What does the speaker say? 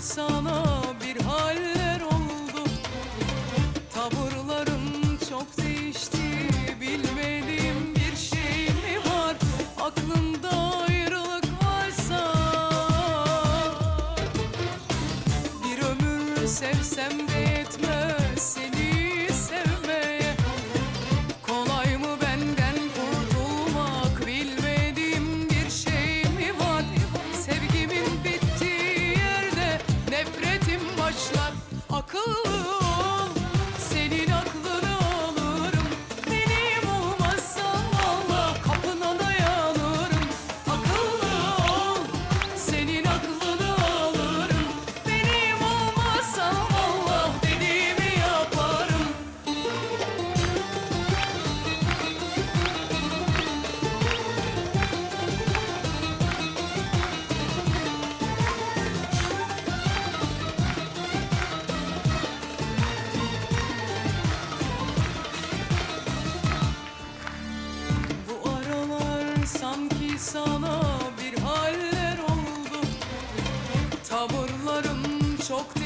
sana bir haller oldu. Tavırların çok değişti Bilmediğim bir şey mi var? Aklında ayrılık varsa Bir ömür sevsem de yetmez Başlar Akıllı haller